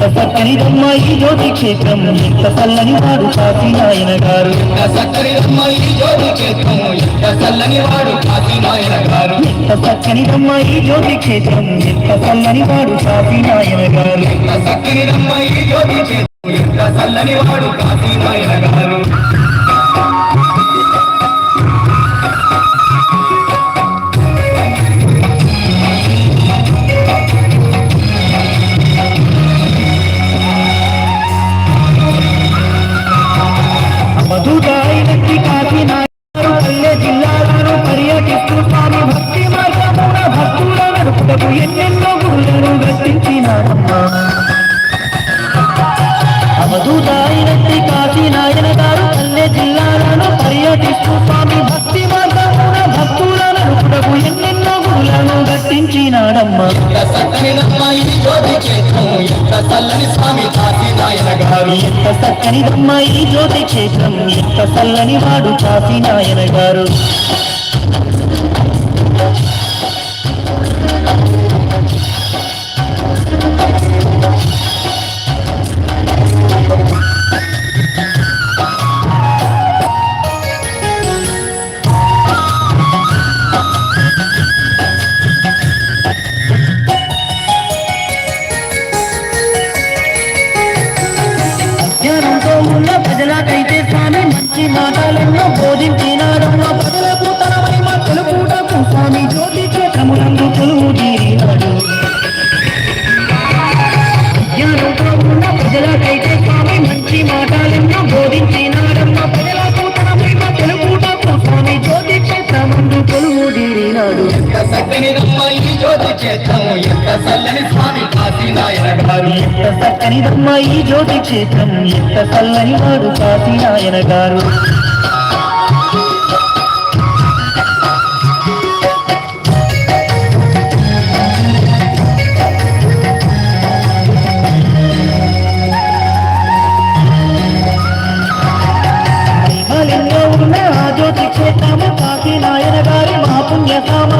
ఈ జ్యోతి క్షేత్రం ఎంత చల్లని వాడు కాశీనాయన గారు. సక్కరిదమ్మ ఈ జ్యోతి క్షేత్రము ఎంత చల్లని వాడు కాశీనాయన గారు. ఎంత చక్కనిదమ్మ ఈ జ్యోతి క్షేత్రం ఎంత చల్లని వాడు కాశీనాయన గారు. సక్కరిదమ్మ ఈ జ్యోతి క్షేత్రము ఎంత చల్లని వాడు కాశీనాయన గారు. మధుదాయినట్టి కాశీనాయన పల్లె జిల్లాలను పర్యటిస్తూ స్వామి భక్తి మార్గమున భక్తుల నడుపుటకు ఎన్నెన్నో గురులను గట్టించినారమ్మా అవధూతాయినట్టి కాశీనాయన గారు పల్లె జిల్లాలను పర్యటిస్తూ స్వామి భక్తి మార్గమున భక్తుల నడుపుటకు ఎన్నెన్నో గురులను గట్టించినాడమ్మ సక్కరిదమ్మ ఈ జ్యోతి క్షేత్రము ఎంత చల్లని స్వామి కాశీనాయన గారు ఎంత చక్కని ఈ జ్యోతి క్షేత్రం ఎంత చల్లని వాడు కాశీనాయన గారు స్వామి బోధింప ఎంత ఈ జ్యోతి క్షేత్రము ఎంత చల్లని స్వామి కాశీనాయన గారు ఎంత చక్కనిదమ్మ ఈ జ్యోతి క్షేత్రం ఎంత చల్లని వాడు కాశీనాయన గారు ఉన్న ఆ జ్యోతి క్షేత్రము కాశీనాయన గారి మా పుణ్యకామ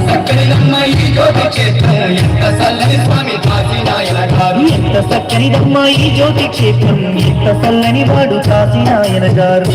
దేవుడు ఎంత ఈ జ్యోతి క్షేత్రము ఎంత చల్లని స్వామి కాశీనాయన గారు ఎంత చక్కనిదమ్మ ఈ జ్యోతి క్షేత్రం ఎంత చల్లని వాడు కాశీనాయన గారు.